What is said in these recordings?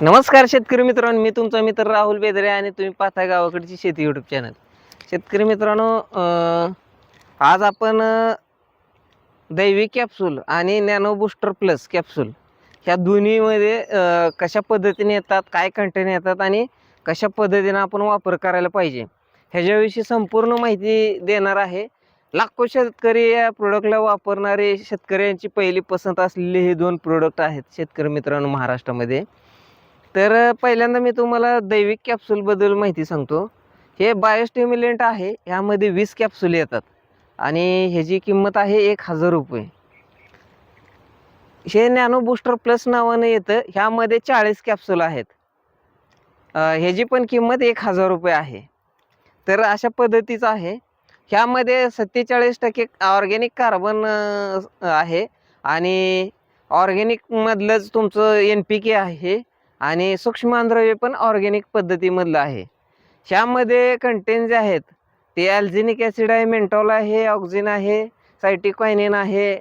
नमस्कार शेतकरी मित्रांनो मी तुमचा मित्र राहुल बेदरे आणि तुम्ही पाहता गावाकडची शेती यूट्यूब चॅनल शेतकरी मित्रांनो आज आपण दैवी कॅप्सूल आणि नॅनो बूस्टर प्लस कॅप्सूल ह्या दोन्हीमध्ये कशा पद्धतीने येतात काय कंटेन येतात आणि कशा पद्धतीने आपण वापर करायला पाहिजे ह्याच्याविषयी संपूर्ण माहिती देणार आहे. लाखो शेतकरी या प्रोडक्टला वापरणारे शेतकऱ्यांची पहिली पसंत असलेले हे दोन प्रोडक्ट आहेत शेतकरी मित्रांनो महाराष्ट्रामध्ये. तर पहिल्यांदा मी तुम्हाला दैविक कॅप्सूलबद्दल माहिती सांगतो. हे बायोस्टिम्युलेंट आहे ह्यामध्ये वीस कॅप्सूल येतात. आणि ह्याची किंमत आहे एक हजार रुपये. हे नॅनो बूस्टर प्लस नावानं येतं. ह्यामध्ये चाळीस कॅप्सूल आहेत. ह्याची पण किंमत एक हजार रुपये आहे. तर अशा पद्धतीचं आहे. ह्यामध्ये सत्तेचाळीस टक्के ऑर्गॅनिक कार्बन आहे. आणि ऑर्गॅनिकमधलंच तुमचं एन पी के आहे. आणि सूक्ष्म अन्नद्रव्य पण ऑर्गॅनिक पद्धतीमधलं आहे. ह्यामध्ये कंटेन जे आहेत ते ॲल्झिनिक ॲसिड आहे मेंटॉल आहे ऑक्झिन आहे सायटिक्वायनिन आहे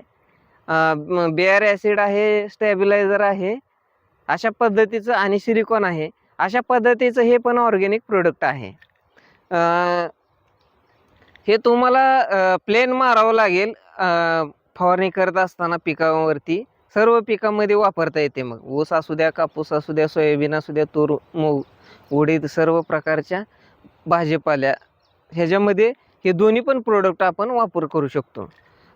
बेअर ॲसिड आहे स्टॅबिलायझर आहे अशा पद्धतीचं आणि सिलिकॉन आहे. अशा पद्धतीचं हे पण ऑर्गॅनिक प्रोडक्ट आहे. हे तुम्हाला प्लेन मारावं लागेल फवारणी करत असताना पिकावरती. सर्व पिकामध्ये वापरता येते मग. ऊस असू द्या कापूस असू द्या सोयाबीन असू द्या तूर मूग उडीद सर्व प्रकारच्या भाजीपाल्या ह्याच्यामध्ये हे दोन्ही पण प्रोडक्ट आपण वापर करू शकतो.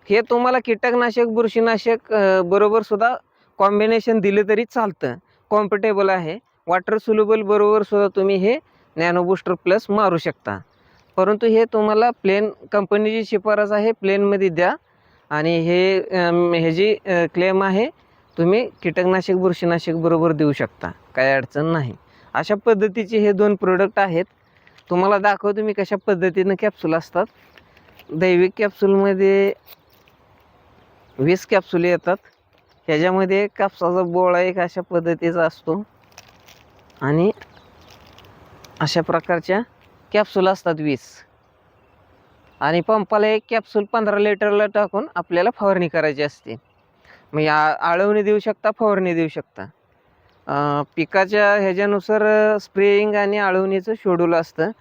हे तुम्हाला कीटकनाशक बुरशीनाशक बरोबरसुद्धा बरोबर सुद्धा कॉम्बिनेशन दिले तरी चालतं. कॉम्फर्टेबल आहे. वॉटर सुलेबल बरोबर सुद्धा तुम्ही हे नॅनो बूस्टर प्लस मारू शकता. परंतु हे तुम्हाला प्लेन कंपनीची शिफारस आहे. प्लेनमध्ये द्या. आणि हे हे जी क्लेम आहे तुम्ही कीटकनाशक बुरशीनाशक बरोबर देऊ शकता. काही अडचण नाही. अशा पद्धतीचे हे दोन प्रोडक्ट आहेत. तुम्हाला दाखवतो मी कशा पद्धतीनं कॅप्सूल असतात. दैविक कॅप्सूलमध्ये वीस कॅप्सूल येतात. ह्याच्यामध्ये कापसाचा बोळा एक अशा पद्धतीचा असतो. आणि अशा प्रकारच्या कॅप्सूल असतात वीस. आणि पंपाला एक कॅप्सूल पंधरा लिटरला टाकून आपल्याला फवारणी करायची असते. मग या आळवणी देऊ शकता फवारणी देऊ शकता. पिकाच्या ह्याच्यानुसार स्प्रेइंग आणि आळवणीचं शेड्यूल असतं.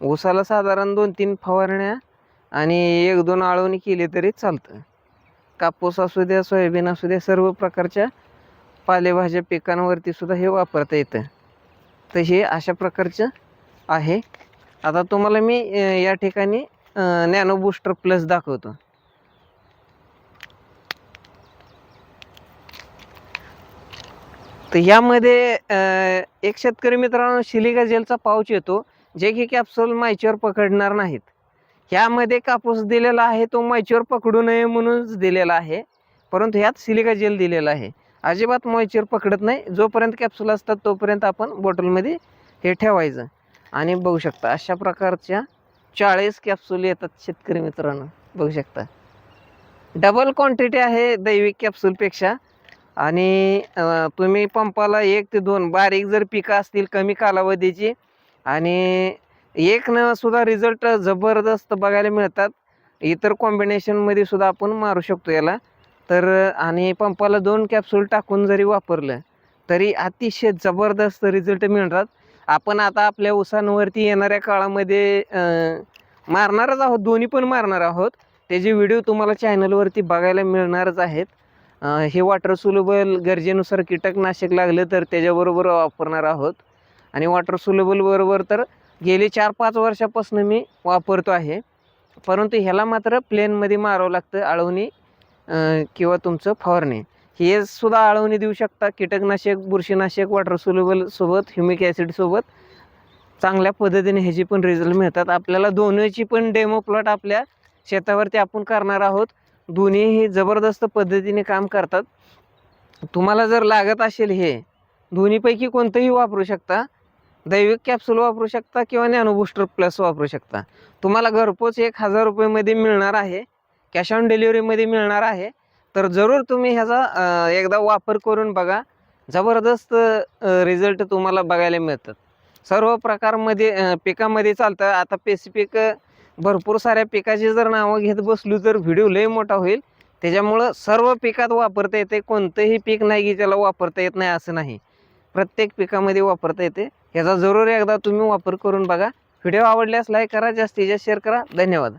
ऊसाला साधारण दोन तीन फवारण्या आणि एक दोन आळवणी केली तरी चालतं. कापूस असू द्या सोयाबीन असू द्या सर्व प्रकारच्या पालेभाज्या पिकांवरती सुद्धा हे वापरता येतं. तर हे अशा प्रकारचं आहे. आता तुम्हाला मी या ठिकाणी नॅनो बूस्टर प्लस दाखवतो. तर यामध्ये एक शेतकरी मित्रांनो शिलिका जेलचा पाऊच येतो जे की कॅप्सूल मायचीवर पकडणार नाहीत. ह्यामध्ये कापूस दिलेला आहे तो मायचीवर पकडू नये म्हणूनच दिलेला आहे परंतु ह्यात सिलिका जेल दिलेला आहे. अजिबात मॉइश्चर पकडत नाही जोपर्यंत कॅप्सूल असतात तोपर्यंत आपण बॉटलमध्ये हे ठेवायचं. आणि बघू शकता अशा प्रकारच्या चाळीस कॅप्सूल येतात शेतकरी मित्रांनो. बघू शकता. डबल क्वांटिटी आहे दैविक कॅप्सूलपेक्षा आणि तुम्ही पंपाला एक ते दोन बारीक जर पिकं असतील कमी कालावधीची. आणि एक न सुद्धा रिझल्ट जबरदस्त बघायला मिळतात. इतर कॉम्बिनेशनमध्ये सुद्धा आपण मारू शकतो याला. तर आणि पंपाला दोन कॅप्सूल टाकून जरी वापरलं तरी अतिशय जबरदस्त रिझल्ट मिळतात. आपण आता आपल्या उसांवरती येणाऱ्या काळामध्ये मारणारच आहोत. दोन्ही पण मारणार आहोत. त्याचे व्हिडिओ तुम्हाला चॅनलवरती बघायला मिळणारच आहेत. हे वॉटर सुलेबल गरजेनुसार कीटकनाशक लागलं तर त्याच्याबरोबर वापरणार आहोत. आणि वॉटर सुलेबल बरोबर तर गेले चार पाच वर्षापासून मी वापरतो आहे. परंतु ह्याला मात्र प्लेनमध्ये मारावं लागतं आळवणी किंवा तुमचं फवारणी. हे सुद्धा आळवणी देऊ शकता. कीटकनाशक बुरशीनाशक वॉटर सोल्युबल सोबत ह्युमिक ॲसिडसोबत चांगल्या पद्धतीने ह्याची पण रिझल्ट मिळतात. आपल्याला दोन्हीची पण डेमो प्लॉट आपल्या शेतावरती आपण करणार आहोत. दोन्हीही जबरदस्त पद्धतीने काम करतात. तुम्हाला जर लागत असेल हे दोन्हीपैकी कोणतंही वापरू शकता. दैविक कॅप्सूल वापरू शकता किंवा नॅनोबुस्टर प्लस वापरू शकता. तुम्हाला घरपोच एक हजार रुपयेमध्ये मिळणार आहे. कॅश ऑन डिलिव्हरीमध्ये मिळणार आहे. तर जरूर तुम्ही ह्याचा एकदा वापर करून बघा. जबरदस्त रिझल्ट तुम्हाला बघायला मिळतात. सर्व प्रकारमध्ये पिकामध्ये चालतं. आता पेसिफिक भरपूर साऱ्या पिकाची जर नावं घेत बसलो तर व्हिडिओ लय मोठा होईल. त्याच्यामुळं सर्व पिकात वापरता येते. कोणतंही पीक नाही की त्याला वापरता येत नाही असं नाही. प्रत्येक पिकामध्ये वापरता येते. ह्याचा जरूर एकदा तुम्ही वापर करून बघा. व्हिडिओ आवडल्यास लाईक करा जास्तीत जास्त शेअर करा. धन्यवाद.